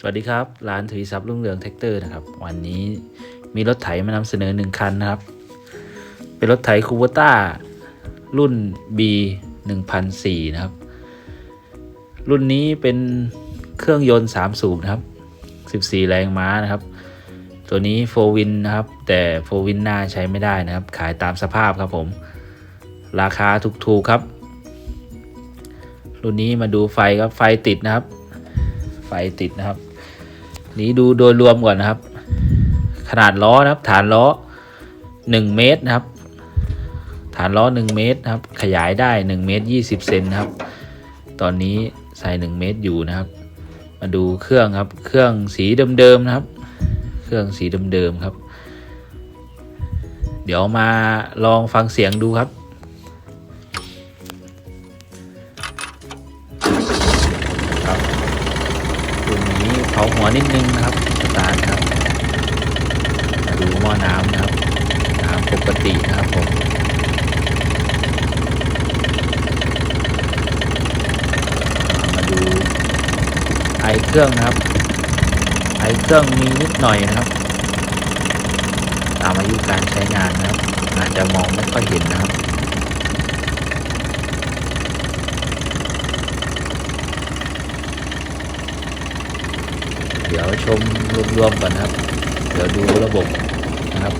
สวัสดีครับ ร้านทวีทรัพย์รุ่งเรืองแท็กเตอร์นะครับ วันนี้มีรถไถมานำเสนอหนึ่งคันนะครับ เป็นรถไถคูโบต้ารุ่น B 1004นะครับ รุ่นนี้เป็นเครื่องยนต์ 3 สูบนะครับ 14 แรงม้านะครับ ตัวนี้โฟวินนะครับ แต่โฟวินหน้าใช้ไม่ได้นะครับ ขายตามสภาพครับผม ราคาถูกๆครับ รุ่นนี้มาดูไฟครับ ไฟติดนะครับ ไฟติดนะครับ นี้ดูโดยรวมก่อนนะครับ ขนาดล้อนะครับ ฐานล้อ 1 เมตรนะครับ ฐานล้อ 1 เมตรนะครับ ขยายได้ 1 เมตร 20 เซนนะครับ ตอนนี้ใส่ 1 เมตรอยู่นะครับ มาดูเครื่องครับ เครื่องสีเดิมๆนะครับ เครื่องสีเดิมๆครับ เดี๋ยวมาลองฟังเสียงดูครับครับ ผาหัวนิดนึงนะครับสตาร์ทครับดูหม้อน้ำนะครับน้ำปกตินะครับผมมาดูไอเครื่องนะครับ ไอเครื่องมีนิดหน่อยนะครับ ตามอายุการใช้งานนะครับอาจจะมองไม่ค่อยเห็นนะครับ เดี๋ยวชมรวมๆก่อนนะครับ เดี๋ยวดูระบบนะครับ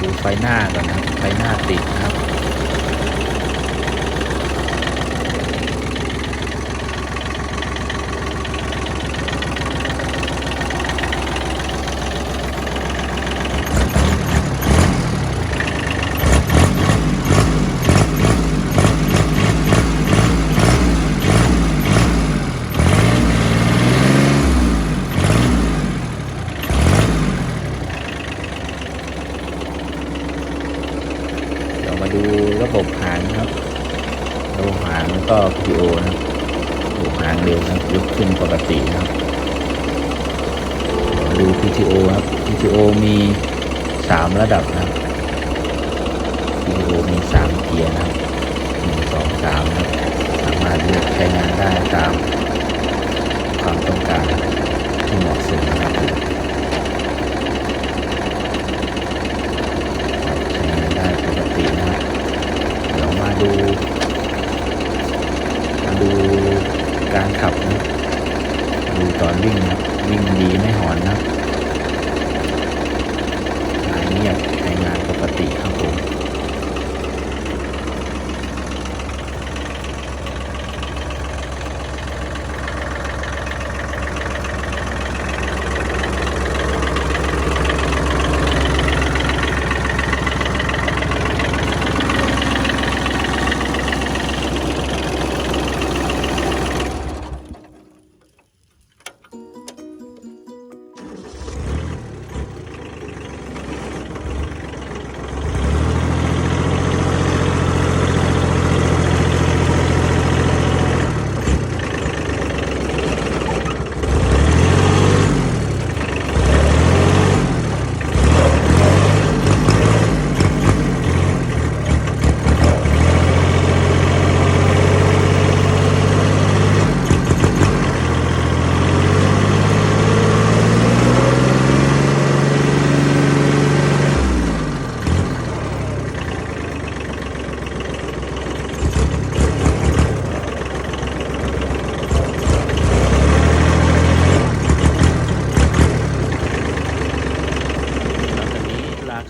ดูไฟหน้าก่อนนะครับ ไฟหน้าติดนะครับ ระบหางครับระบบหางแล้วก็ PTO นะครับหางเร็วนะยกขึ้นปกตินะครับดี๋ยวมาดู PTO ครับ PTO มี3ระดับนะครับ PTO มี3เกียร์นะครับ1 2 3นะครับสามารถเลือกใช้งานได้ตามความต้องการที่เหมาะสมนะครับใช้งานได้ปกตินะครับ เดี๋ยวมาดู มาดูการ ขับนะดูตอนวิ่งนะวิ่งดีไม่หอนนะหายเงียบ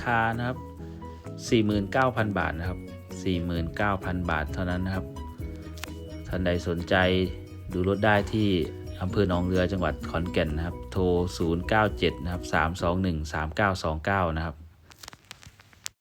คานะครับ 49,000 บาทนะครับ 49,000 บาทเท่านั้นนะครับ ท่านใดสนใจดูรถได้ที่อำเภอหนองเรือจังหวัดขอนแก่นนะครับ โทร 097 นะครับ 321 3929 นะครับ